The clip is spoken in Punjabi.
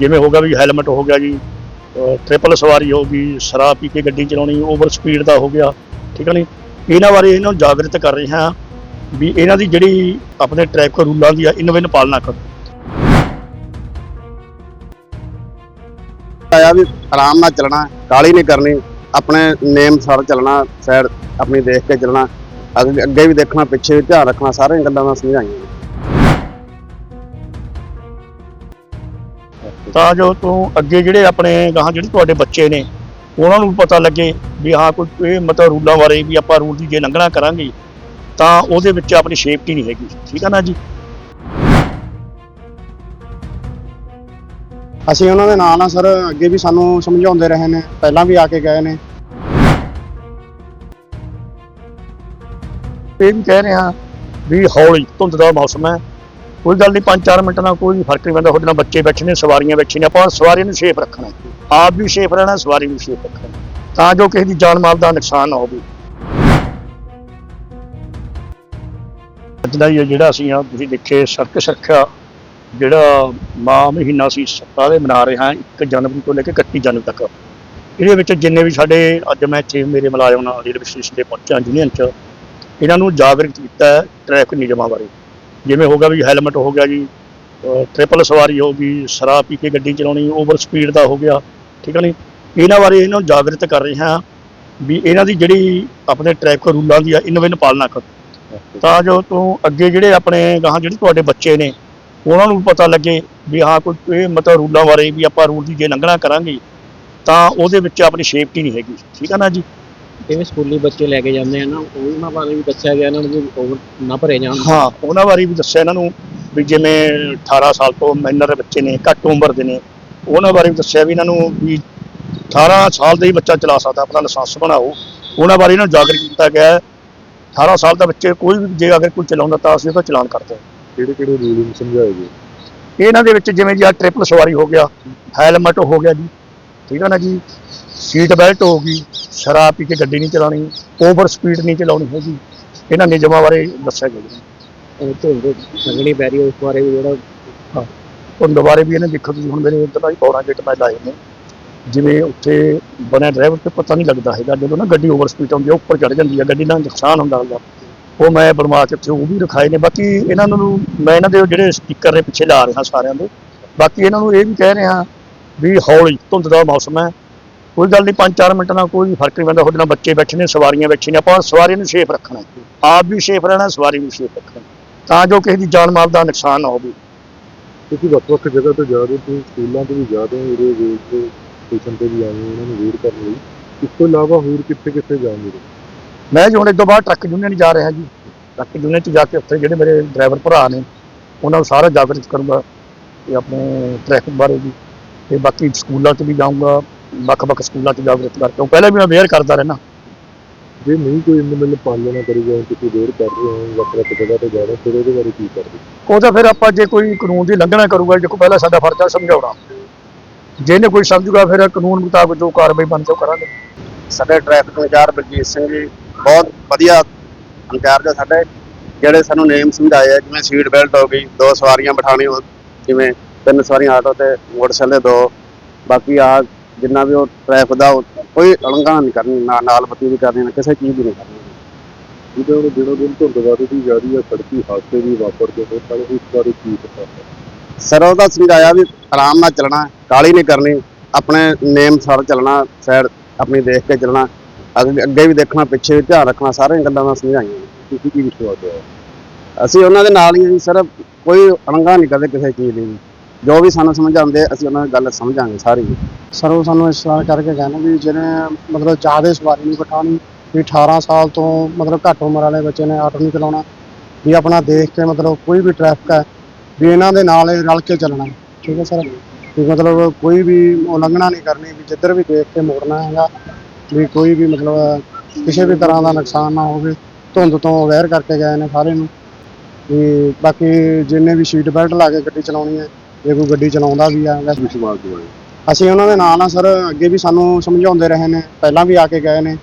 ਜਿਵੇਂ ਹੋ ਗਿਆ ਵੀ ਹੈਲਮਟ ਹੋ ਗਿਆ ਜੀ ਟ੍ਰਿਪਲ ਸਵਾਰੀ ਹੋ ਗਈ, ਸ਼ਰਾਬ ਪੀ ਕੇ ਗੱਡੀ ਚਲਾਉਣੀ ਓਵਰ ਸਪੀਡ ਦਾ ਹੋ ਗਿਆ, ਠੀਕ ਹੈ ਨਹੀਂ? ਇਹਨਾਂ ਬਾਰੇ ਇਹਨਾਂ ਨੂੰ ਜਾਗਰਿਤ ਕਰ ਰਹੇ ਹਾਂ ਵੀ ਇਹਨਾਂ ਦੀ ਜਿਹੜੀ ਆਪਣੇ ਟ੍ਰੈਫਿਕ ਰੂਲਾਂ ਦੀ ਆ, ਇਹਨਾਂ ਵਿੱਚ ਪਾਲਣਾ ਕਰੋ। ਆਇਆ ਵੀ ਆਰਾਮ ਨਾਲ ਚੱਲਣਾ ਕਾਲੀ ਨਹੀਂ ਕਰਨੀ, ਆਪਣੇ ਨੇਮ ਸਰ ਚੱਲਣਾ ਸਾਈਡ ਆਪਣੀ ਦੇਖ ਕੇ ਚੱਲਣਾ, ਅੱਗੇ ਅੱਗੇ ਵੀ ਦੇਖਣਾ, ਪਿੱਛੇ ਵੀ ਧਿਆਨ ਰੱਖਣਾ, ਸਾਰੀਆਂ ਗੱਲਾਂ ਮੈਂ ਸਮਝਾਈਆਂ ਤਾਂ ਜੋ ਤੂੰ ਅੱਗੇ ਜਿਹੜੇ ਆਪਣੇ ਗਾਹਾਂ ਜਿਹੜੇ ਤੁਹਾਡੇ ਬੱਚੇ ਨੇ ਉਹਨਾਂ ਨੂੰ ਪਤਾ ਲੱਗੇ ਵੀ ਹਾਂ ਕੋਈ ਇਹ ਮਤਲਬ ਰੂਲਾਂ ਬਾਰੇ ਵੀ ਆਪਾਂ ਰੂਲ ਦੀ ਜੇ ਲੰਘਣਾ ਕਰਾਂਗੇ ਤਾਂ ਉਹਦੇ ਵਿੱਚ ਆਪਣੀ ਸੇਫਟੀ ਨਹੀਂ ਹੈਗੀ। ਠੀਕ ਹੈ ਨਾ ਜੀ? ਅਸੀਂ ਉਹਨਾਂ ਦੇ ਨਾਲ ਨਾਲ ਸਰ ਅੱਗੇ ਵੀ ਸਾਨੂੰ ਸਮਝਾਉਂਦੇ ਰਹੇ ਨੇ ਪਹਿਲਾਂ ਵੀ ਆ ਕੇ ਗਏ ਨੇ। ਇਹ ਵੀ ਕਹਿ ਰਹੇ ਹਾਂ ਵੀ ਹੌਲੀ ਧੁੰਦ ਦਾ ਮੌਸਮ ਹੈ ਕੋਈ ਗੱਲ ਨਹੀਂ 5-4 ਮਿੰਟ ਨਾਲ ਕੋਈ ਫ਼ਰਕ ਨਹੀਂ ਪੈਂਦਾ, ਤੁਹਾਡੇ ਨਾਲ ਬੱਚੇ ਬੈਠੇ ਨੇ, ਸਵਾਰੀਆਂ ਬੈਠੀਆਂ ਨੇ, ਆਪਾਂ ਸਵਾਰੀਆਂ ਨੂੰ ਸੇਫ ਰੱਖਣਾ ਆਪ ਵੀ ਸੇਫ ਰਹਿਣਾ, ਸਵਾਰੀ ਵੀ ਸੇਫ ਰੱਖਣਾ ਤਾਂ ਜੋ ਕਿਸੇ ਦੀ ਜਾਨ ਮਾਲ ਦਾ ਨੁਕਸਾਨ ਨਾ ਹੋਵੇ। ਅੱਜ ਦਾ ਇਹ ਜਿਹੜਾ ਅਸੀਂ ਆ, ਤੁਸੀਂ ਦੇਖੇ, ਸੜਕ ਸੁਰੱਖਿਆ ਜਿਹੜਾ ਮਾਹ ਮਹੀਨਾ ਸੀ ਸਾਰੇ ਮਨਾ ਰਹੇ ਹਾਂ 1 ਜਨਵਰੀ ਤੋਂ ਲੈ ਕੇ 31 ਜਨਵਰੀ ਤੱਕ। ਇਹਦੇ ਵਿੱਚ ਜਿੰਨੇ ਵੀ ਸਾਡੇ, ਅੱਜ ਮੈਂ ਇੱਥੇ ਮੇਰੇ ਮੁਲਾਜ਼ਮ ਨਾਲ ਰੇਲਵੇ ਸਟੇਸ਼ਨ ਤੇ ਪਹੁੰਚਿਆ ਯੂਨੀਅਨ ਚ, ਇਹਨਾਂ ਨੂੰ ਜਾਗਰਿਤ ਕੀਤਾ ਹੈ ਟ੍ਰੈਫਿਕ ਨਿਯਮਾਂ ਬਾਰੇ। ਜਿਵੇਂ ਹੋ ਗਿਆ ਵੀ ਹੈਲਮਟ ਹੋ ਗਿਆ ਜੀ ਟ੍ਰਿਪਲ ਸਵਾਰੀ ਹੋ ਗਈ, ਸ਼ਰਾਬ ਪੀ ਕੇ ਗੱਡੀ ਚਲਾਉਣੀ ਓਵਰ ਸਪੀਡ ਦਾ ਹੋ ਗਿਆ, ਠੀਕ ਹੈ ਨਹੀਂ ਇਹਨਾਂ ਬਾਰੇ ਇਹਨਾਂ ਨੂੰ ਜਾਗਰਿਤ ਕਰ ਰਹੇ ਹਾਂ ਵੀ ਇਹਨਾਂ ਦੀ ਜਿਹੜੀ ਆਪਣੇ ਟ੍ਰੈਫਿਕ ਰੂਲਾਂ ਦੀ ਆ, ਇਹਨਾਂ ਵਿੱਚ ਪਾਲਣਾ ਕਰੋ। ਤਾਂ ਜੋ ਤੂੰ ਅੱਗੇ ਜਿਹੜੇ ਆਪਣੇ ਗਾਹਾਂ ਜਿਹੜੇ ਤੁਹਾਡੇ ਬੱਚੇ ਨੇ, ਉਹਨਾਂ ਨੂੰ ਪਤਾ ਲੱਗੇ ਵੀ ਹਾਂ, ਕੋਈ ਇਹ ਮਤਲਬ ਰੂਲਾਂ ਬਾਰੇ ਵੀ ਆਪਾਂ ਰੂਲ ਦੀ ਜੇ ਲੰਘਣਾ ਕਰਾਂਗੇ, ਤਾਂ ਉਹਦੇ ਵਿੱਚ ਆਪਣੀ ਸੇਫਟੀ ਨਹੀਂ ਹੈਗੀ, ਠੀਕ ਹੈ ਨਾ ਜੀ? ਜਿਵੇਂ ਸਕੂਲੀ ਬੱਚੇ ਲੈ ਕੇ ਜਾਂਦੇ ਆ ਨਾ ਉਹਨਾਂ ਬਾਰੇ ਵੀ ਦੱਸਿਆ ਗਿਆ ਇਹਨਾਂ ਨੂੰ ਵੀ ਓਵਰ ਨਾ ਭਰੇ ਜਾਣ। ਹਾਂ ਉਹਨਾਂ ਬਾਰੇ ਵੀ ਦੱਸਿਆ ਇਹਨਾਂ ਨੂੰ ਵੀ ਜਿਵੇਂ 18 ਸਾਲ ਤੋਂ ਮਾਈਨਰ ਬੱਚੇ ਨੇ ਘੱਟ ਉਮਰ ਦੇ ਨੇ ਉਹਨਾਂ ਬਾਰੇ ਵੀ ਦੱਸਿਆ ਵੀ ਇਹਨਾਂ ਨੂੰ ਵੀ 18 ਸਾਲ ਦਾ ਹੀ ਬੱਚਾ ਚਲਾ ਸਕਦਾ ਆਪਣਾ ਲਾਇਸੈਂਸ ਬਣਾਓ। ਉਹਨਾਂ ਬਾਰੇ ਇਹਨਾਂ ਨੂੰ ਜਾਗਰੂਕ ਕੀਤਾ ਗਿਆ ਹੈ। 18 ਸਾਲ ਦਾ ਬੱਚੇ ਕੋਈ ਵੀ ਜੇ ਅਗਰ ਕੋਈ ਚਲਾਉਂਦਾ ਤਾਂ ਅਸੀਂ ਉਹਦਾ ਚਲਾਨ ਕਰਦੇ ਹਾਂ। ਕਿਹੜੇ ਕਿਹੜੇ ਰੂਲਿੰਗ ਸਮਝਾਏ ਗਏ? ਇਹਨਾਂ ਦੇ ਵਿੱਚ ਜਿਵੇਂ ਜੀ ਆ ਟ੍ਰਿਪਲ ਸਵਾਰੀ ਹੋ ਗਿਆ ਹੈਲਮਟ ਹੋ ਗਿਆ ਜੀ ਠੀਕ ਹੈ ਨਾ ਜੀ ਸੀਟ ਬੈਲਟ ਹੋ ਗਈ ਸ਼ਰਾਬ ਪੀ ਕੇ ਗੱਡੀ ਨਹੀਂ ਚਲਾਉਣੀ ਓਵਰ ਸਪੀਡ ਨਹੀਂ ਚਲਾਉਣੀ ਹੈਗੀ। ਇਹਨਾਂ ਨਿਯਮਾਂ ਬਾਰੇ ਦੱਸਿਆ ਗਿਆ। ਜੀ ਉਹ ਧੁੰਦ ਲੱਗਣੀ ਪੈ ਰਹੀ ਹੈ, ਉਸ ਬਾਰੇ ਵੀ ਜਿਹੜਾ ਹੁਣ ਦੁਬਾਰੇ ਵੀ ਇਹਨੇ ਦੇਖੋ ਤੁਸੀਂ ਹੁਣ ਮੇਰੇ ਇੱਧਰ ਆਈ ਪੌੜਾ ਗੇਟ ਮੈਂ ਲਾਏ ਨੇ। ਜਿਵੇਂ ਉੱਥੇ ਬਣਿਆ ਡਰਾਈਵਰ ਤੇ ਪਤਾ ਨਹੀਂ ਲੱਗਦਾ ਹੈਗਾ ਜਦੋਂ ਨਾ ਗੱਡੀ ਓਵਰ ਸਪੀਡ ਆਉਂਦੀ ਹੈ ਉੱਪਰ ਚੜ ਜਾਂਦੀ ਹੈ ਗੱਡੀ ਨਾਲ ਨੁਕਸਾਨ ਹੁੰਦਾ ਹੁੰਦਾ ਉਹ ਮੈਂ ਬਣਵਾ ਕੇ ਉੱਥੇ ਉਹ ਵੀ ਰਖਾਏ ਨੇ। ਬਾਕੀ ਇਹਨਾਂ ਨੂੰ ਮੈਂ ਇਹਨਾਂ ਦੇ ਜਿਹੜੇ ਸਟicker ਨੇ ਪਿੱਛੇ ਲਾ ਰਿਹਾ ਸਾਰਿਆਂ ਦੇ। ਬਾਕੀ ਇਹਨਾਂ ਨੂੰ ਇਹ ਵੀ ਕਹਿ ਰਿਹਾ ਵੀ ਹੌਲੀ ਧੁੰਦ ਦਾ ਮੌਸਮ ਹੈ। ਕੋਈ ਗੱਲ ਨਹੀਂ 5-4 ਮਿੰਟ ਨਾਲ ਕੋਈ ਫ਼ਰਕ ਨਹੀਂ ਪੈਂਦਾ ਤੁਹਾਡੇ ਨਾਲ ਬੱਚੇ ਬੈਠੇ ਨੇ ਸਵਾਰੀਆਂ ਬੈਠੀਆਂ ਨੇ ਆਪਾਂ ਸਵਾਰੀਆਂ ਨੂੰ ਸੇਫ ਰੱਖਣਾ। ਆਪ ਵੀ ਸੇਫ ਰਹਿਣਾ ਸਵਾਰੀ ਵੀ ਸੇਫ ਰੱਖਣਾ ਤਾਂ ਜੋ ਕਿਸੇ ਦੀ ਜਾਨ ਮਾਲ ਦਾ ਨੁਕਸਾਨ ਨਾ ਹੋਵੇ। ਤੁਸੀਂ ਵੱਖ ਵੱਖ ਜਗ੍ਹਾ ਤੋਂ ਜਾ ਰਹੇ ਤੁਸੀਂ ਸਕੂਲਾਂ ਤੋਂ ਵੀ ਜਾ ਰਹੇ ਹੋ ਇਹਦੇ ਵੇਟ ਤੇ ਸਟੇਸ਼ਨ ਤੇ ਵੀ ਆਏ ਹੋ ਉਹਨਾਂ ਨੂੰ ਵੇਟ ਕਰਨ ਲਈ। ਇਸ ਤੋਂ ਇਲਾਵਾ ਹੋਰ ਕਿੱਥੇ ਕਿੱਥੇ ਜਾਓਗੇ ਮੈਂ ਜੀ ਹੁਣ ਇਸ ਤੋਂ ਬਾਅਦ ਟਰੱਕ ਯੂਨੀਅਨ ਜਾ ਰਿਹਾ ਜੀ। ਟਰੱਕ ਯੂਨੀਅਨ ਚ ਜਾ ਕੇ ਉੱਥੇ ਜਿਹੜੇ ਮੇਰੇ ਡਰਾਈਵਰ ਭਰਾ ਨੇ ਉਹਨਾਂ ਨੂੰ ਸਾਰਾ ਜਾਗਰੂਕ ਕਰੂੰਗਾ ਤੇ ਆਪਣੇ ਟ੍ਰੈਫਿਕ ਬਾਰੇ ਵੀ। ਤੇ ਬਾਕੀ ਸਕੂਲਾਂ 'ਚ ਵੀ ਜਾਊਂਗਾ। ਵੱਖ-ਵੱਖ ਸਕੂਲਾਂ 'ਚ ਜਾਗਰੂਕ ਕਰਕੇ। ਪਹਿਲਾਂ ਵੀ ਮੈਂ ਅਵੇਅਰ ਕਰਦਾ ਰਹਿਣਾ ਜੇ ਨਹੀਂ ਕੋਈ ਇੰਨੇ ਮਤਲਬ ਪਾਲਣਾ ਕਰੇਗਾ ਤੁਸੀਂ ਵੇਟ ਕਰ ਰਹੇ ਹੋ ਵੱਖ ਵੱਖ ਜਗ੍ਹਾ ਤੇ ਜਾ ਰਹੇ ਹੋ ਫਿਰ ਉਹਦੇ ਬਾਰੇ ਕੀ ਕਰਦੇ? ਉਹ ਤਾਂ ਫਿਰ ਆਪਾਂ ਜੇ ਕੋਈ ਕਾਨੂੰਨ ਦੀ ਉਲੰਘਣਾ ਕਰੂਗਾ ਦੇਖੋ ਪਹਿਲਾਂ ਸਾਡਾ ਫਰਜ਼ ਹੈ ਸਮਝਾਉਣਾ। ਜੇ ਇਹਨੇ ਕੋਈ ਸਮਝੂਗਾ ਫਿਰ ਕਾਨੂੰਨ ਮੁਤਾਬਕ ਜੋ ਕਾਰਵਾਈ ਬਣਦੀ ਉਹ ਕਰਾਂਗੇ। ਸਾਡੇ ਟ੍ਰੈਫਿਕ ਇੰਚਾਰਜ ਬਲਜੀਤ ਸਿੰਘ ਜੀ ਬਹੁਤ ਵਧੀਆ ਇੰਚਾਰਜ ਆ ਸਾਡੇ ਜਿਹੜੇ ਸਾਨੂੰ ਨੇਮ ਸਮਝਾਏ ਆ ਜਿਵੇਂ ਸੀਟ ਬੈਲਟ ਹੋ ਗਈ ਦੋ ਸਵਾਰੀਆਂ ਬਿਠਾਉਣੀ ਹੋ ਜਿਵੇਂ ਤਿੰਨ ਸਵਾਰੀਆਂ ਆਟੋ ਤੇ ਮੋਟਰਸਾਈਕਲ ਦੇ ਦੋ ਬਾਕੀ ਆ ਜਿੰਨਾ ਵੀ ਉਹ ਟ੍ਰੈਫਿਕ ਦਾ ਉਹ ਕੋਈ ਉਲੰਘਣਾ ਨਹੀਂ ਕਰਨੀ ਨਾ ਨਾਲ ਬੱਤੀ ਵੀ ਕਰਨੀ ਨਾ ਕਿਸੇ ਚੀਜ਼ ਦੀ ਨਹੀਂ ਕਰਨੀ। ਜਿਹਦੇ ਹੁਣ ਦਿਨੋਂ ਦਿਨ ਧੁੰਦ ਵੱਧਦੀ ਜਾ ਰਹੀ ਹੈ ਸੜਕੀ ਹਾਦਸੇ ਵੀ ਵਾਪਰਦੇ ਨੇ ਪਰ ਇਸ ਬਾਰੇ ਕੀ ਪਤਾ? ਹੈ ਸਰ ਉਹਦਾ ਸਮਝਾਇਆ ਵੀ ਆਰਾਮ ਨਾਲ ਚੱਲਣਾ ਕਾਲੀ ਨਹੀਂ ਕਰਨੀ ਆਪਣੇ ਨੇਮ ਸਰ ਚੱਲਣਾ ਸਾਈਡ ਆਪਣੀ ਦੇਖ ਕੇ ਚੱਲਣਾ ਅੱਗੇ ਅੱਗੇ ਵੀ ਦੇਖਣਾ ਪਿੱਛੇ ਵੀ ਧਿਆਨ ਰੱਖਣਾ ਸਾਰੀਆਂ ਗੱਲਾਂ ਮੈਂ ਸਮਝਾਈਆਂ। ਤੁਸੀਂ ਕੀ ਵਿਸ਼ਵਾਸ ਹੈ ਅਸੀਂ ਉਹਨਾਂ ਦੇ ਨਾਲ ਹੀ ਹਾਂ ਜੀ ਸਰ ਕੋਈ ਅਣਗਾ ਨਹੀਂ ਕਰਦੇ ਕਿਸੇ ਚੀਜ਼ ਦੀ ਜੋ ਜੋ ਵੀ ਸਾਨੂੰ ਸਮਝਾਉਂਦੇ, ਅਸੀਂ ਉਹਨਾਂ ਦੀ ਗੱਲ ਸਮਝਾਂਗੇ ਸਾਰੀ। ਸਰ, ਉਹ ਸਾਨੂੰ ਇਸ ਤਰ੍ਹਾਂ ਕਰਕੇ ਕਹਿੰਦੇ ਵੀ ਜਿਹਨੇ ਮਤਲਬ ਜ਼ਿਆਦਾ ਸਵਾਰੀ ਨਹੀਂ ਬਿਠਾਉਣੀ, ਵੀ 18 ਸਾਲ ਤੋਂ ਮਤਲਬ ਘੱਟ ਉਮਰ ਵਾਲੇ ਬੱਚੇ ਨੇ ਆਟੋ ਨਹੀਂ ਚਲਾਉਣਾ, ਵੀ ਆਪਣਾ ਦੇਖ ਕੇ ਮਤਲਬ ਕੋਈ ਵੀ ਟ੍ਰੈਫਿਕ ਹੈ, ਵੀ ਇਹਨਾਂ ਦੇ ਨਾਲ ਰਲ ਕੇ ਚੱਲਣਾ। ਠੀਕ ਹੈ ਸਰ? ਵੀ ਮਤਲਬ ਕੋਈ ਵੀ ਉਲੰਘਣਾ ਨਹੀਂ ਕਰਨੀ, ਵੀ ਜਿੱਧਰ ਵੀ ਦੇਖ ਕੇ ਮੋੜਨਾ ਹੈਗਾ, ਵੀ ਕੋਈ ਵੀ ਮਤਲਬ ਕਿਸੇ ਵੀ ਤਰ੍ਹਾਂ ਦਾ ਨੁਕਸਾਨ ਨਾ ਹੋਵੇ, ਧੁੰਦ ਤੋਂ ਅਵੇਅਰ ਕਰਕੇ ਗਏ ਨੇ ਸਾਰੇ ਨੂੰ। ਵੀ ਬਾਕੀ ਜਿੰਨੇ ਵੀ ਸੀਟ ਬੈਲਟ ਲਾ ਕੇ ਗੱਡੀ ਚਲਾਉਣੀ ਹੈ ਜੇ ਕੋਈ ਗੱਡੀ ਚਲਾਉਂਦਾ ਵੀ ਆ ਵਿਸ਼ਵਾਸ ਦਿਵਾਏ ਅਸੀਂ ਉਹਨਾਂ ਦੇ ਨਾਲ ਆ ਸਰ, ਅੱਗੇ ਵੀ ਸਾਨੂੰ ਸਮਝਾਉਂਦੇ ਰਹੇ ਨੇ, ਪਹਿਲਾਂ ਵੀ ਆ ਕੇ ਗਏ ਨੇ।